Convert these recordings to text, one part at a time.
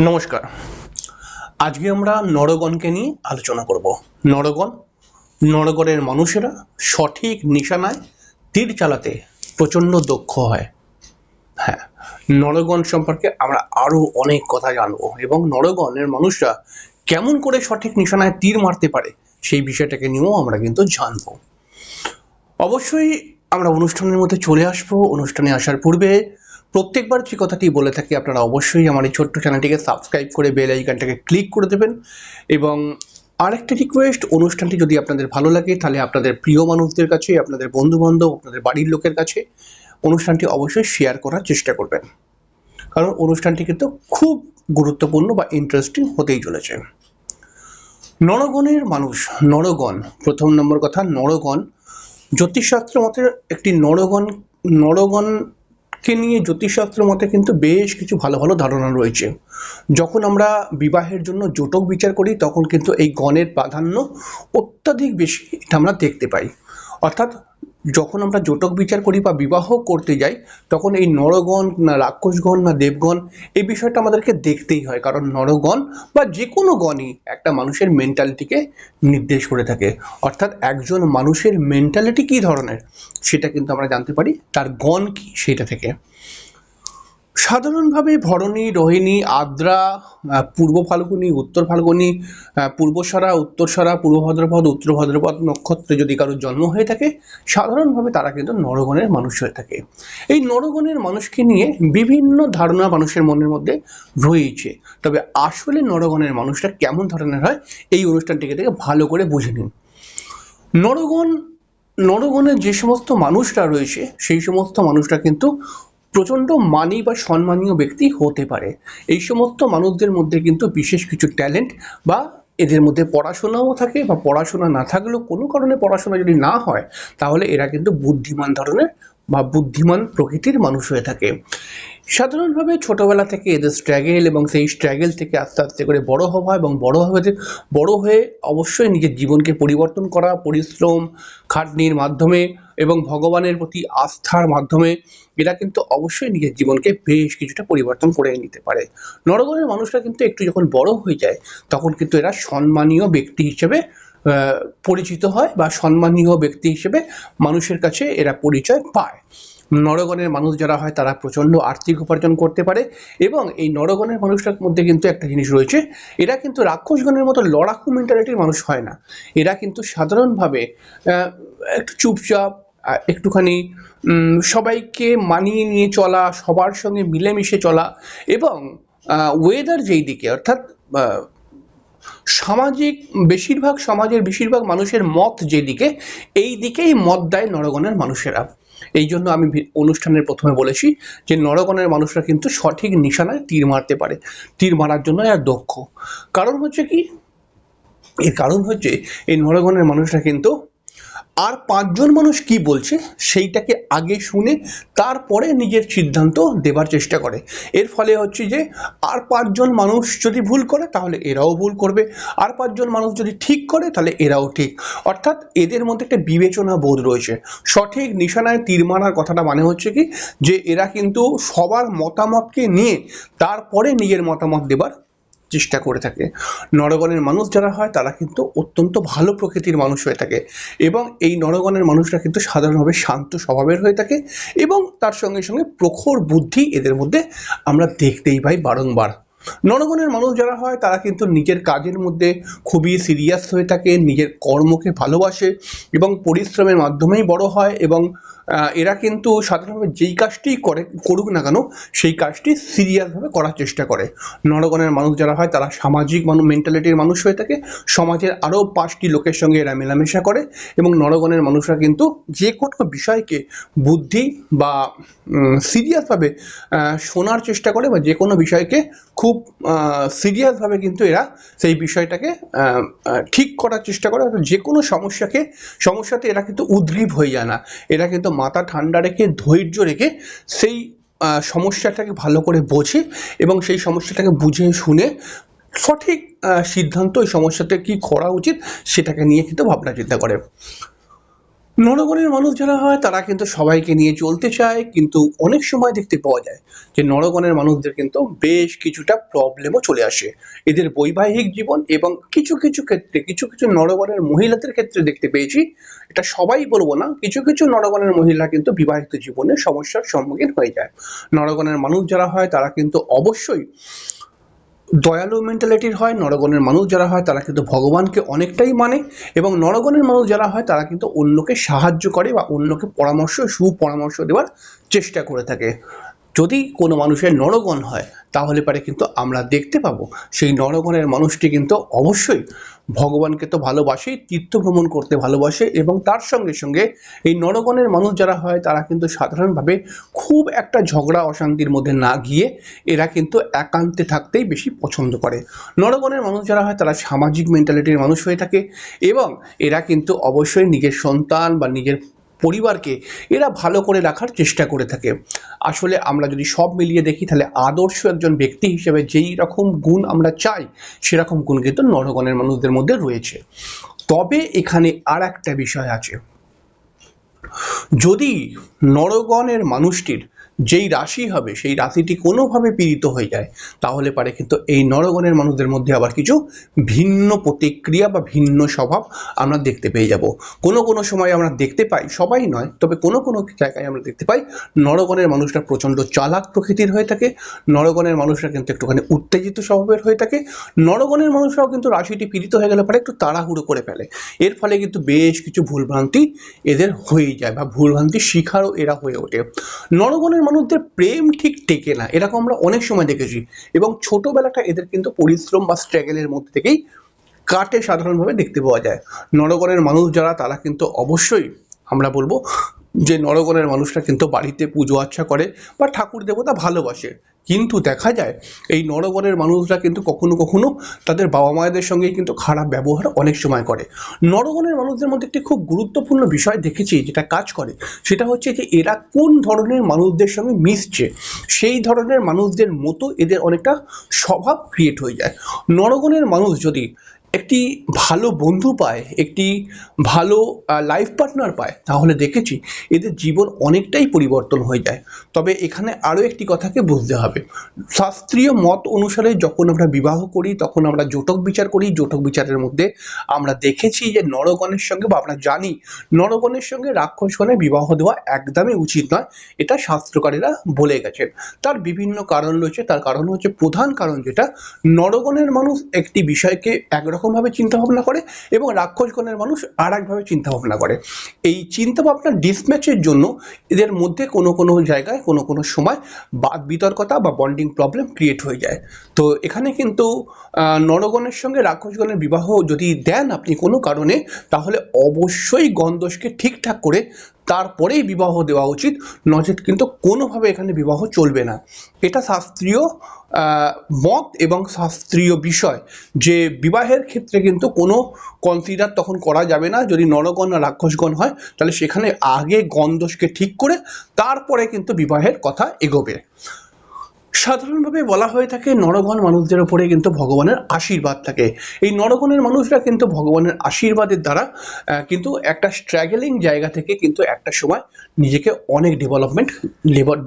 নমস্কার। আজকে আমরা নরগণকে নিয়ে আলোচনা করব। নরগণ নরগণের মানুষেরা সঠিক নিশানায় তীর চালাতে প্রচণ্ড দক্ষ হয়। হ্যাঁ নরগণ সম্পর্কে আমরা আরও অনেক কথা জানব এবং নরগণের মানুষরা কেমন করে সঠিক নিশানায় তীর মারতে পারে সেই বিষয়টাকে নিয়েও আমরা কিন্তু জানব। অবশ্যই আমরা অনুষ্ঠানের মধ্যে চলে আসব। অনুষ্ঠানে আসার পূর্বে প্রত্যেকবার যে কথাটি বলে থাকি, আপনারা অবশ্যই আমার এই ছোট্ট চ্যানেলটিকে সাবস্ক্রাইব করে বেল আইকনটাকে ক্লিক করে দেবেন। এবং আরেকটা রিকোয়েস্ট অনুষ্ঠানটি যদি আপনাদের ভালো লাগে, তাহলে আপনাদের প্রিয় মানুষদের কাছে, আপনাদের বন্ধু বান্ধব আপনাদের বাড়ির লোকের কাছে অনুষ্ঠানটি অবশ্যই শেয়ার করার চেষ্টা করবেন। কারণ অনুষ্ঠানটি কিন্তু খুব গুরুত্বপূর্ণ বা ইন্টারেস্টিং হতেই চলেছে। নরগণের মানুষ, নরগণ, প্রথম নম্বর কথা, নরগণ। জ্যোতিষশাস্ত্র মতে একটি নরগণ নরগণ নরগণকে নিয়ে জ্যোতিষশাস্ত্র মতে কিন্তু বেশ কিছু ভালো ভালো ধারণা রয়েছে। যখন আমরা বিবাহের জন্য জোটক বিচার করি, তখন কিন্তু এই গণের প্রাধান্য অত্যাধিক বেশি এটা আমরা দেখতে পাই। অর্থাৎ যখন আমরা জোটক বিচার করি বা বিবাহ করতে যাই, তখন এই নরগণ, না রাক্ষসগণ, না দেবগণ, এই বিষয়টা আমাদেরকে দেখতেই হয়। কারণ নরগণ বা যে কোনো গণই একটা মানুষের মেন্টালিটিকে নির্দেশ করে থাকে। অর্থাৎ একজন মানুষের মেন্টালিটি কী ধরনের, সেটা কিন্তু আমরা জানতে পারি। তার গণ কী, সেটা থেকে। সাধারণভাবে ভরণী, রোহিণী, আদ্রা পূর্ব ফাল্গুনী, উত্তর ফাল্গুনী পূর্বসরা, উত্তরসরা, পূর্ব ভাদ্রপদ, উত্তর ভদ্রপদ নক্ষত্রে যদি কারোর জন্ম হয়ে থাকে, সাধারণভাবে তারা কিন্তু নরগণের মানুষ হয়ে থাকে। এই নরগণের মানুষকে নিয়ে বিভিন্ন ধারণা মানুষের মনের মধ্যে রয়েছে। তবে আসলে নরগণের মানুষটা কেমন ধরনের হয়, এই অনুষ্ঠানটিকে থেকে ভালো করে বুঝে নিন। নরগণ, নরগণের যে সমস্ত মানুষরা রয়েছে, সেই সমস্ত মানুষরা কিন্তু প্রচণ্ড মানি বা সম্মানীয় ব্যক্তি হতে পারে। এই সমস্ত মানুষদের মধ্যে কিন্তু বিশেষ কিছু ট্যালেন্ট বা এদের মধ্যে পড়াশোনাও থাকে বা পড়াশোনা না থাকলেও কোনো কারণে পড়াশোনা যদি না হয়, তাহলে এরা কিন্তু বুদ্ধিমান ধরনের বা বুদ্ধিমান প্রকৃতির মানুষ হয়ে থাকে। সাধারণভাবে ছোটবেলা থেকে এদের স্ট্রাগেল এবং সেই স্ট্রাগেল থেকে আস্তে আস্তে করে বড় হওয়া এবং বড় হয়ে বড় হয়ে অবশ্যই নিজের জীবনকে পরিবর্তন করা, পরিশ্রম, খাটনির মাধ্যমে এবং ভগবানের প্রতি আস্থার মাধ্যমে এরা কিন্তু অবশ্যই নিজের জীবনকে বেশ কিছুটা পরিবর্তন করে নিতে পারে। নরগণের মানুষরা কিন্তু একটু যখন বড় হয়ে যায়, তখন কিন্তু এরা সম্মানীয় ব্যক্তি হিসেবে পরিচিত হয় বা সম্মানীয় ব্যক্তি হিসেবে মানুষের কাছে এরা পরিচয় পায়। নরগণের মানুষ যারা হয়, তারা প্রচণ্ড আর্থিক উপার্জন করতে পারে এবং এই নরগণের মানুষটার মধ্যে কিন্তু একটা জিনিস রয়েছে, এরা কিন্তু রাক্ষসগণের মতো লড়াকু মেন্টালিটির মানুষ হয় না। এরা কিন্তু সাধারণভাবে একটু চুপচাপ একটুখানি সবাইকে মানিয়ে নিয়ে চলা, সবার সঙ্গে মিলেমিশে চলা এবং ওয়েদার যেই দিকে, অর্থাৎ সামাজিক, বেশিরভাগ সমাজের বেশিরভাগ মানুষের মত যেদিকে, এই দিকেই মত দেয় নরগণের মানুষেরা। এই জন্য আমি অনুষ্ঠানের প্রথমে বলেছি যে নরগণের মানুষরা কিন্তু সঠিক নিশানায় তীর মারতে পারে। তীর মারার জন্য এরা দক্ষ। কারণ হচ্ছে কি? এর কারণ হচ্ছে এই নরগণের মানুষরা কিন্তু আর পাঁচজন মানুষ কি বলছে সেইটাকে আগে শুনে তারপরে নিজের সিদ্ধান্ত দেবার চেষ্টা করে। এর ফলে হচ্ছে যে আর পাঁচজন মানুষ যদি ভুল করে, তাহলে এরাও ভুল করবে। আর পাঁচজন মানুষ যদি ঠিক করে, তাহলে এরাও ঠিক। অর্থাৎ এদের মধ্যে একটা বিবেচনা বোধ রয়েছে। সঠিক নিশানায় তীর মারার কথাটা মানে হচ্ছে কি? যে এরা কিন্তু সবার মতামতকে নিয়ে তারপরে নিজের মতামত দেবার চেষ্টা করে থাকে। নরগণের মানুষ যারা হয়, তারা কিন্তু অত্যন্ত ভালো প্রকৃতির মানুষ হয়ে থাকে এবং এই নরগণের মানুষরা কিন্তু সাধারণভাবে শান্ত স্বভাবের হয়ে থাকে এবং তার সঙ্গে সঙ্গে প্রখর বুদ্ধি এদের মধ্যে আমরা দেখতেই পাই বারংবার। নরগণের মানুষ যারা হয়, তারা কিন্তু নিজের কাজের মধ্যে খুবই সিরিয়াস হয়ে থাকে, নিজের কর্মকে ভালোবাসে এবং পরিশ্রমের মাধ্যমেই বড় হয় এবং এরা কিন্তু সাধারণভাবে যেই কাজটি করে, করুক না কেন, সেই কাজটি সিরিয়াসভাবে করার চেষ্টা করে। নরগণের মানুষ যারা হয়, তারা সামাজিক মানুষ মেন্টালিটির মানুষ হয়ে থাকে। সমাজের আরও পাঁচটি লোকের সঙ্গে এরা মেলামেশা করে এবং নরগণের মানুষরা কিন্তু যে কোনো বিষয়কে বুদ্ধি বা সিরিয়াসভাবে শোনার চেষ্টা করে বা যে কোনো বিষয়কে খুব সিরিয়াসভাবে কিন্তু এরা সেই বিষয়টাকে ঠিক করার চেষ্টা করে। যে কোনো সমস্যাকে, সমস্যাতে এরা কিন্তু উদ্গ্রীব হয়ে যায় না। এরা কিন্তু মাথা ঠান্ডা রেখে, ধৈর্য রেখে সেই সমস্যাটাকে ভালো করে বোঝে এবং সেই সমস্যাটাকে বুঝে শুনে সঠিক সিদ্ধান্ত ওই সমস্যাতে কী করা উচিত সেটাকে নিয়ে কিন্তু ভাবনা চিন্তা করে। নরগণের মানুষ যারা হয়, তারা কিন্তু সবাইকে নিয়ে চলতে চায়, কিন্তু অনেক সময় দেখতে পাওয়া যায় যে নরগণের মানুষদের কিন্তু বেশ কিছুটা প্রবলেমও চলে আসে। এদের বৈবাহিক জীবন এবং কিছু কিছু ক্ষেত্রে, কিছু কিছু নরগণের মহিলাদের ক্ষেত্রে দেখতে পেয়েছি। এটা সবাই বলব না, কিছু কিছু নরগণের মহিলা কিন্তু বিবাহিত জীবনে সমস্যার সম্মুখীন হয়ে যায়। নরগণের মানুষ যারা হয়, তারা কিন্তু অবশ্যই দয়ালু মেন্টালিটির হয়, নরগণের মানুষ যারা হয়, তারা কিন্তু ভগবানকে অনেকটাই মানে এবং নরগণের মানুষ যারা হয়, তারা কিন্তু অন্যকে সাহায্য করে বা অন্যকে পরামর্শ, সুপরামর্শ দেওয়ার চেষ্টা করে থাকে। যদি কোনো মানুষের নরগণ হয়, তাহলে পারে কিন্তু আমরা দেখতে পাবো। সেই নরগণের মানুষটি কিন্তু অবশ্যই ভগবানকে তো ভালোবাসেই তীর্থ ভ্রমণ করতে ভালোবাসে এবং তার সঙ্গে সঙ্গে এই নরগণের মানুষ যারা হয়, তারা কিন্তু সাধারণভাবে খুব একটা ঝগড়া অশান্তির মধ্যে না গিয়ে এরা কিন্তু একান্তে থাকতেই বেশি পছন্দ করে। নরগণের মানুষ যারা হয়, তারা সামাজিক মেন্টালিটির মানুষ হয়ে থাকে এবং এরা কিন্তু অবশ্যই নিজের সন্তান বা নিজের পরিবারকে এরা ভালো করে রাখার চেষ্টা করে থাকে। আসলে আমরা যদি সব মিলিয়ে দেখি, তাহলে আদর্শ একজন ব্যক্তি হিসেবে যেই রকম গুণ আমরা চাই, সেরকম গুণ কিন্তু নরগণের মানুষদের মধ্যে রয়েছে। তবে এখানে আর একটা বিষয় আছে। যদি নরগণের মানুষটির যেই রাশি হবে, সেই রাশিটি কোনোভাবে পীড়িত হয়ে যায়, তাহলে পারে কিন্তু এই নরগণের মানুষদের মধ্যে আবার কিছু ভিন্ন প্রতিক্রিয়া বা ভিন্ন স্বভাব আমরা দেখতে পেয়ে যাব। কোনো কোনো সময় আমরা দেখতে পাই, সবাই নয়, তবে কোনো কোনো জায়গায় আমরা দেখতে পাই নরগণের মানুষরা প্রচণ্ড চালাক প্রকৃতির হয়ে থাকে, নরগণের মানুষরা কিন্তু একটুখানি উত্তেজিত স্বভাবের হয়ে থাকে, নরগণের মানুষরাও কিন্তু রাশিটি পীড়িত হয়ে গেলে পরে একটু তাড়াহুড়ো করে ফেলে। এর ফলে কিন্তু বেশ কিছু ভুলভ্রান্তি এদের হয়েই যায় বা ভুলভ্রান্তি শিকারও এরা হয়ে ওঠে। নরগণের মানুষদের প্রেম ঠিক টেকে না। এরকম আমরা অনেক সময় দেখেছি। এবং ছোটবেলাটা এদের কিন্তু পরিশ্রম বা স্ট্রাগেলের মধ্যে থেকেই কাটে সাধারণভাবে দেখতে পাওয়া যায়। নরগণের মানুষ যারা, তারা কিন্তু অবশ্যই আমরা বলব যে নরগণের মানুষরা কিন্তু বাড়িতে পুজো আর্চা করে বা ঠাকুর দেবতা ভালোবাসে। কিন্তু দেখা যায়, এই নরগণের মানুষরা কিন্তু কখনো কখনো তাদের বাবা মায়েদের সঙ্গেই কিন্তু খারাপ ব্যবহার অনেক সময় করে। নরগণের মানুষদের মধ্যে একটি খুব গুরুত্বপূর্ণ বিষয় দেখেছি যেটা কাজ করে, সেটা হচ্ছে যে এরা কোন ধরনের মানুষদের সঙ্গে মিশছে, সেই ধরনের মানুষদের মতো এদের অনেকটা স্বভাব ক্রিয়েট হয়ে যায়। নরগণের মানুষ যদি একটি ভালো বন্ধু পায়, একটি ভালো লাইফ পার্টনার পায়, তাহলে দেখেছি এদের জীবন অনেকটাই পরিবর্তন হয়ে যায়। তবে এখানে আরও একটি কথাকে বুঝতে হবে। শাস্ত্রীয় মত অনুসারে যখন আমরা বিবাহ করি, তখন আমরা জোটক বিচার করি। জোটক বিচারের মধ্যে আমরা দেখেছি যে নরগণের সঙ্গে, বা আমরা জানি নরগণের সঙ্গে রাক্ষসগণের বিবাহ দেওয়া একদমই উচিত নয়। এটা শাস্ত্রকারীরা বলে গেছেন। তার বিভিন্ন কারণ রয়েছে। তার কারণ হচ্ছে প্রধান কারণ যেটা, নরগণের মানুষ একটি বিষয়কে একরকমভাবে চিন্তা ভাবনা করে এবং রাক্ষসগণের মানুষ আর একভাবে চিন্তা ভাবনা করে। এই চিন্তা ভাবনা ডিসম্যাচের জন্য এদের মধ্যে কোনো কোনো জায়গায় কোনো কোনো সময় বাদ বিতর্কতা বা বন্ডিং প্রবলেম ক্রিয়েট হয়ে যায়। তো এখানে কিন্তু নরগণের সঙ্গে রাক্ষসগণের বিবাহ যদি দেন আপনি কোনো কারণে, তাহলে অবশ্যই গন্ধোষকে ঠিকঠাক করে তারপরেই বিবাহ দেওয়া উচিত। নচেত কিন্তু কোনোভাবে এখানে বিবাহ চলবে না। এটা শাস্ত্রীয় মত এবং শাস্ত্রীয় বিষয় যে বিবাহের ক্ষেত্রে কিন্তু কোনো কনসিডার তখন করা যাবে না। যদি নরগণ না রাক্ষসগণ হয়, তাহলে সেখানে আগে গন্ধোষকে ঠিক করে তারপরে কিন্তু বিবাহের কথা এগোবে। সাধারণভাবে বলা হয়ে থাকে নরগণ মানুষদের উপরে কিন্তু ভগবানের আশীর্বাদ থাকে। এই নরগণের মানুষরা কিন্তু ভগবানের আশীর্বাদের দ্বারা কিন্তু একটা স্ট্রাগলিং জায়গা থেকে কিন্তু একটা সময় নিজেকে অনেক ডেভেলপমেন্ট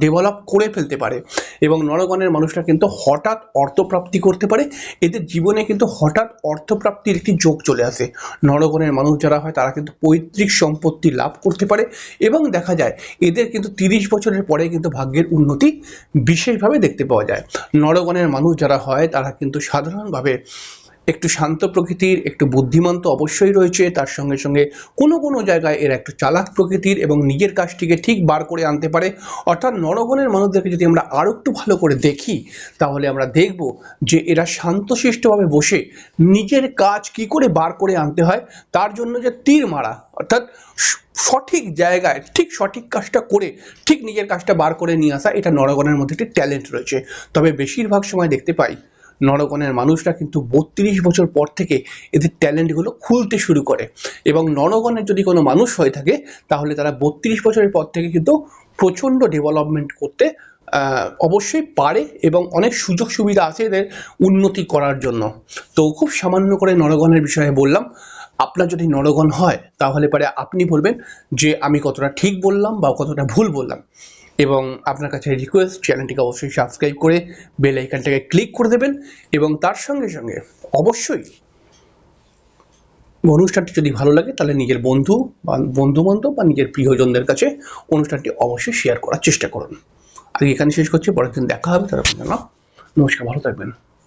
ডেভেলপ করে ফেলতে পারে। এবং নরগণের মানুষরা কিন্তু হঠাৎ অর্থপ্রাপ্তি করতে পারে। এদের জীবনে কিন্তু হঠাৎ অর্থপ্রাপ্তির একটি যোগ চলে আসে। নরগণের মানুষ যারা হয়, তারা কিন্তু পৈতৃক সম্পত্তি লাভ করতে পারে এবং দেখা যায়, এদের কিন্তু তিরিশ বছরের পরে কিন্তু ভাগ্যের উন্নতি বিশেষভাবে দেখতে পাওয়া যায়। নরগণের মানুষ যারা হয় তারা কিন্তু সাধারণভাবে একটু শান্ত প্রকৃতির, একটু বুদ্ধিমান তো অবশ্যই রয়েছে, তার সঙ্গে সঙ্গে কোনো কোনো জায়গায় এরা একটু চালাক প্রকৃতির এবং নিজের কাজটিকে ঠিক বার করে আনতে পারে। অর্থাৎ নরগণের মানুষদেরকে যদি আমরা আরও একটু ভালো করে দেখি, তাহলে আমরা দেখব যে এরা শান্তশিষ্টভাবে বসে নিজের কাজ কি করে বার করে আনতে হয়, তার জন্য যে তীর মারা, অর্থাৎ সঠিক জায়গায়, ঠিক সঠিক কাজটা করে, ঠিক নিজের কাজটা বার করে নিয়ে আসা, এটা নরগণের মধ্যে একটি ট্যালেন্ট রয়েছে। তবে বেশিরভাগ সময় দেখতে পাই নরগণের মানুষরা কিন্তু বত্রিশ বছর পর থেকে এদের ট্যালেন্টগুলো খুলতে শুরু করে। এবং নরগণের যদি কোনো মানুষ হয়ে থাকে, তাহলে তারা বত্রিশ বছরের পর থেকে কিন্তু প্রচণ্ড ডেভেলপমেন্ট করতে অবশ্যই পারে এবং অনেক সুযোগ সুবিধা আছে এদের উন্নতি করার জন্য। তো খুব সামান্য করে নরগণের বিষয়ে বললাম। আপনার যদি নরগণ হয়, তাহলে পরে আপনি বলবেন যে, আমি কতটা ঠিক বললাম বা কতটা ভুল বললাম। এবং আপনার কাছে রিকোয়েস্ট চ্যানেলটিকে অবশ্যই সাবস্ক্রাইব করে বেল আইকনটাকে ক্লিক করে দেবেন এবং তার সঙ্গে সঙ্গে অবশ্যই অনুষ্ঠানটি যদি ভালো লাগে, তাহলে নিজের বন্ধু বা বন্ধু বান্ধব বা নিজের প্রিয়জনদের কাছে অনুষ্ঠানটি অবশ্যই শেয়ার করার চেষ্টা করুন। আগে এখানে শেষ করছি, পরের দিন দেখা হবে তারপর জন্য নমস্কার, ভালো থাকবেন।